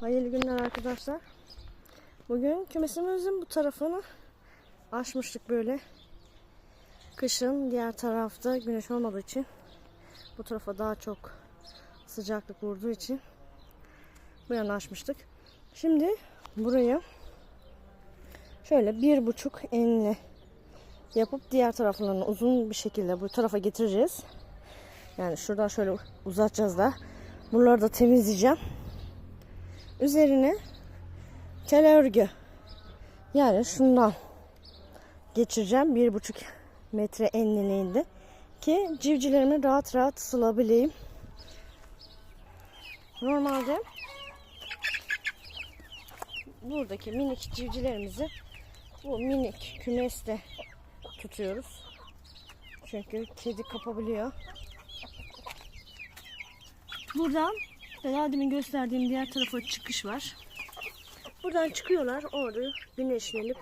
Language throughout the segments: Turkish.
Hayırlı günler arkadaşlar. Bugün kümesimizin bu tarafını açmıştık böyle. Kışın diğer tarafta güneş olmadığı için bu tarafa daha çok sıcaklık vurduğu için bu yana açmıştık. Şimdi buraya şöyle bir buçuk enli yapıp diğer taraflarını uzun bir şekilde bu tarafa getireceğiz. Yani şuradan şöyle uzatacağız da. Bunları da temizleyeceğim. Üzerine tel örgü yani şundan geçireceğim bir buçuk metre enliliğinde ki civcivlerimi rahat rahat sılabileyim. Normalde buradaki minik civcivlerimizi bu minik kümeste tutuyoruz. Çünkü kedi kapabiliyor. Buradan daha demin gösterdiğim diğer tarafa çıkış var. Buradan çıkıyorlar. Orada güneşlenip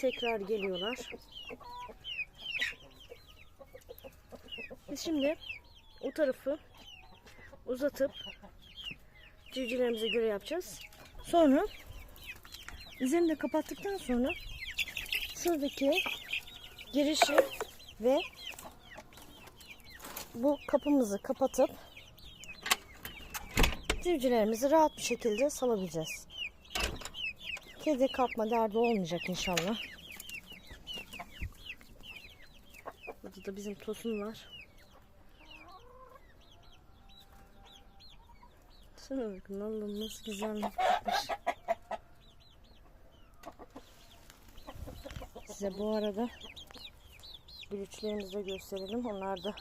tekrar geliyorlar. Biz şimdi o tarafı uzatıp civcivlerimize göre yapacağız. Sonra üzerini de kapattıktan sonra şuradaki girişi ve bu kapımızı kapatıp civcivlerimizi rahat bir şekilde salabileceğiz. Kedi kapma derdi olmayacak inşallah. Burada da bizim tosun var. Şuna bakın Allah'ım nasıl güzel yapmış. Size bu arada gülüçlerimizi de gösterelim. Onlar da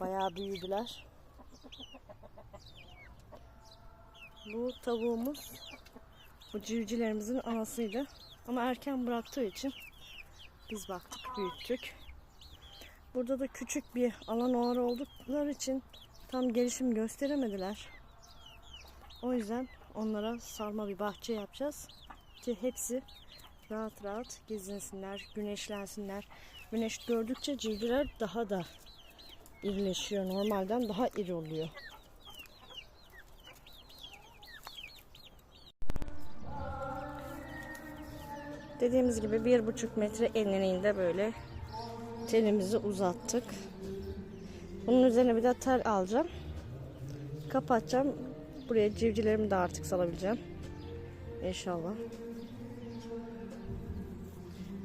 bayağı büyüdüler. Bu tavuğumuz bu civcivlerimizin anasıydı. Ama erken bıraktığı için biz baktık, büyüttük. Burada da küçük bir alan ağrı oldukları için tam gelişim gösteremediler. O yüzden onlara sarma bir bahçe yapacağız. Ki hepsi rahat rahat gezinsinler, güneşlensinler. Güneş gördükçe civcivler daha da irileşiyor. Normalden daha iri oluyor. Dediğimiz gibi bir buçuk metre enliğinde böyle telimizi uzattık. Bunun üzerine bir de tel alacağım. Kapatacağım. Buraya civcivlerimi de artık salabileceğim. İnşallah.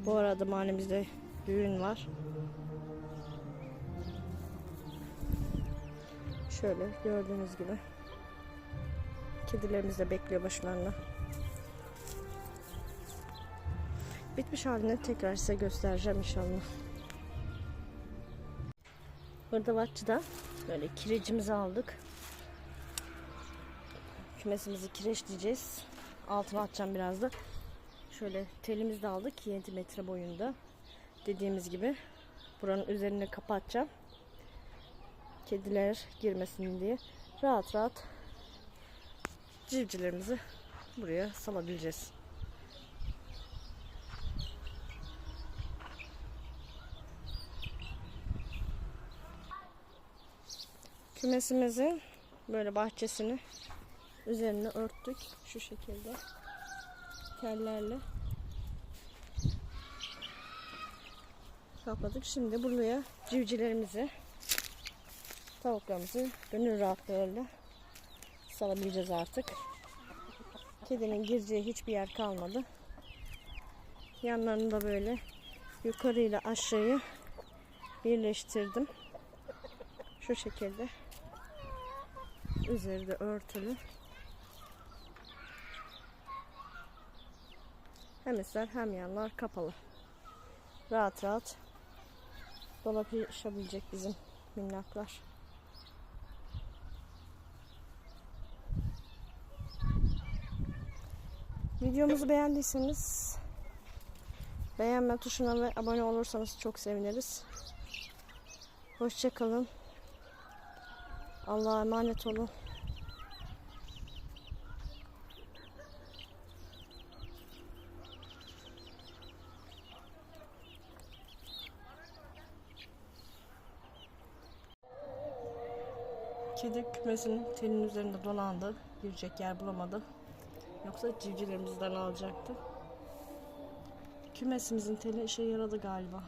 Bu arada mahallemizde düğün var. Şöyle gördüğünüz gibi. Kedilerimiz de bekliyor başlarında. Bitmiş halini tekrar size göstereceğim inşallah. Bahçede böyle kirecimizi aldık. Kümesimizi kireçleyeceğiz. Altına atacağım biraz da. Şöyle telimizi de aldık 7 metre boyunda. Dediğimiz gibi buranın üzerine kapatacağım. Kediler girmesin diye. Rahat rahat civcivlerimizi buraya salabileceğiz. Kümesimizin böyle bahçesini üzerine örttük şu şekilde tellerle kapladık. Şimdi buraya civcivlerimizi tavuklarımızı gönül rahatlığıyla salabileceğiz artık. Kedinin gireceği hiçbir yer kalmadı. Yanlarını da böyle yukarıyla aşağıyı birleştirdim. Şu şekilde. Üzeri de örtülü. Hem üstler hem yanlar kapalı. Rahat rahat dolaşabilecek bizim minnaklar. Videomuzu beğendiyseniz beğenme tuşuna ve abone olursanız çok seviniriz. Hoşçakalın. Allah'a emanet olun. Kedi kümesinin telinin üzerinde dolandı. girecek yer bulamadı. Yoksa civcivlerimizden alacaktı. Kümesimizin teli işe yaradı galiba.